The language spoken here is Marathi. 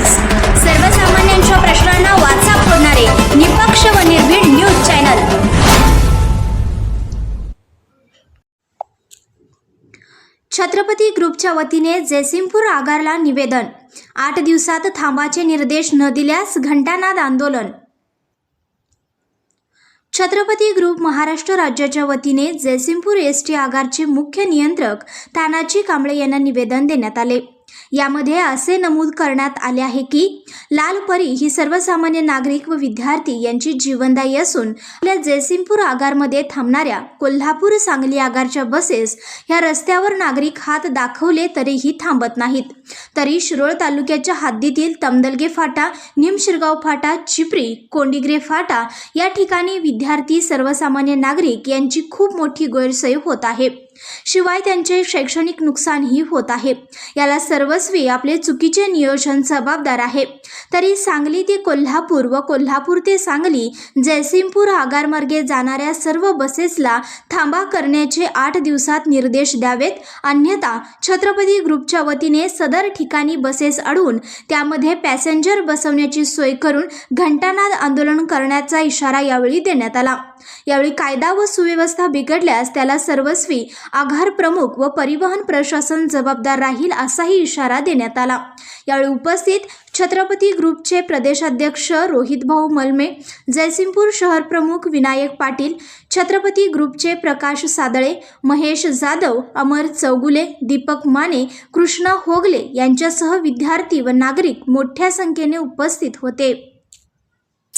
टाइम्स सर्वसामान्यांच्या प्रश्नांना वाचा फोडणारे निपक्ष व निर्भीड न्यूज चॅनल. छत्रपती ग्रुपच्या वतीने जयसिंगपूर आगारला निवेदन. आठ दिवसात थांबाचे निर्देश न दिल्यास घंटानाद आंदोलन. छत्रपती ग्रुप महाराष्ट्र राज्याच्या वतीने जयसिंगपूर एस टी आगारचे मुख्य नियंत्रक तानाजी कांबळे यांना निवेदन देण्यात आले. यामध्ये असे नमूद करण्यात आले आहे की लाल परी ही सर्वसामान्य नागरिक व विद्यार्थी यांची जीवनदायी असून आपल्या जयसिंगपूर आगारमध्ये थांबणाऱ्या कोल्हापूर सांगली आगारच्या बसेस ह्या रस्त्यावर नागरिक हात दाखवले तरीही थांबत नाहीत. तरी शिरोळ तालुक्याच्या हद्दीतील तमदलगे फाटा निमशिरगाव फाटा चिपरी कोंडिग्रे फाटा या ठिकाणी विद्यार्थी सर्वसामान्य नागरिक यांची खूप मोठी गैरसोय होत आहे. शिवाय त्यांचे शैक्षणिक नुकसानही होत आहे. याला सर्वस्वी आपले चुकीचे नियोजन जबाबदार आहे. तरी सांगली ते कोल्हापूर व कोल्हापूर ते सांगली जयसिंगपूर आगारमार्गे जाणाऱ्या सर्व बसेसला थांबा करण्याचे आठ दिवसात निर्देश द्यावेत. अन्यथा छत्रपती ग्रुपच्या वतीने सदर ठिकाणी बसेस अडवून त्यामध्ये पॅसेंजर बसवण्याची सोय करून घंटानाद आंदोलन करण्याचा इशारा यावेळी देण्यात आला. यावेळी कायदा व सुव्यवस्था बिघडल्यास त्याला सर्वस्वी आघार प्रमुख व परिवहन प्रशासन जबाबदार राहील असाही इशारा देण्यात आला. यावेळी उपस्थित छत्रपती ग्रुपचे प्रदेशाध्यक्ष रोहित भाऊ मलमे जयसिंगपूर शहर प्रमुख विनायक पाटील छत्रपती ग्रुपचे प्रकाश सादळे महेश जाधव अमर चौगुले दीपक माने कृष्णा होगले यांच्यासह विद्यार्थी व नागरिक मोठ्या संख्येने उपस्थित होते.